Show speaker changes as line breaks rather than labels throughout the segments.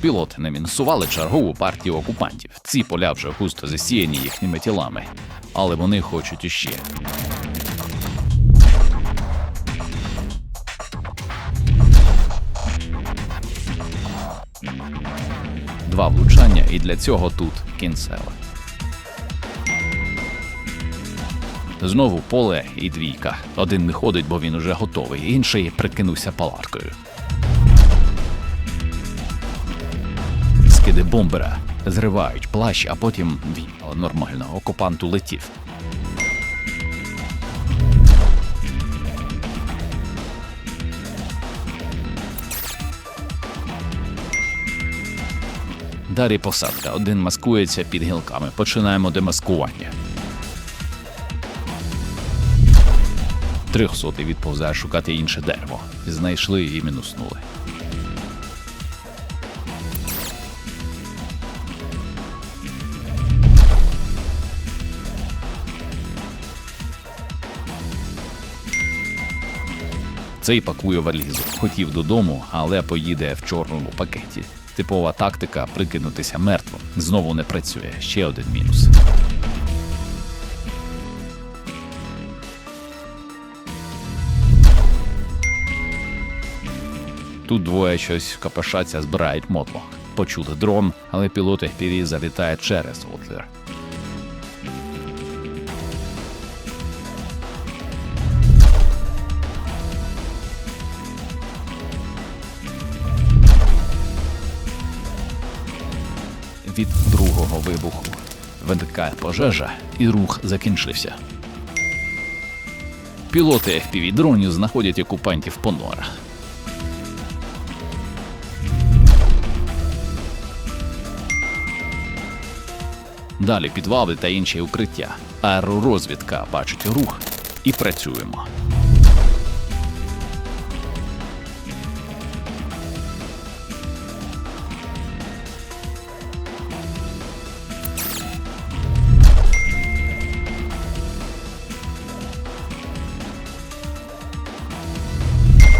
Пілоти не мінусували чергову партію окупантів. Ці поля вже густо засіяні їхніми тілами, але вони хочуть іще. Два влучання, і для цього тут кінцева. Знову поле і двійка. Один не ходить, бо він уже готовий, інший прикинувся палаткою. Скиди бомбера зривають плащ, а потім він нормально. Окупант улетів. Далі посадка. Один маскується під гілками. Починаємо демаскування. Трьохсотий відповзає шукати інше дерево. Знайшли і мінуснули. Цей пакує валізу. Хотів додому, але поїде в чорному пакеті. Типова тактика прикинутися мертвим. Знову не працює. Ще один мінус. Тут двоє щось копошаться, збирають мотлох. Почули дрон, але пілот FPV залітає через отвір. Від другого вибуху виникає пожежа, і рух закінчився. Пілоти FPV дронів знаходять окупантів по норах. Далі підвали та інші укриття. Аеророзвідка бачить рух і працюємо.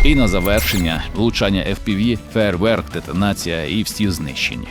І на завершення влучання FPV, фейерверк, детонація і всі знищені.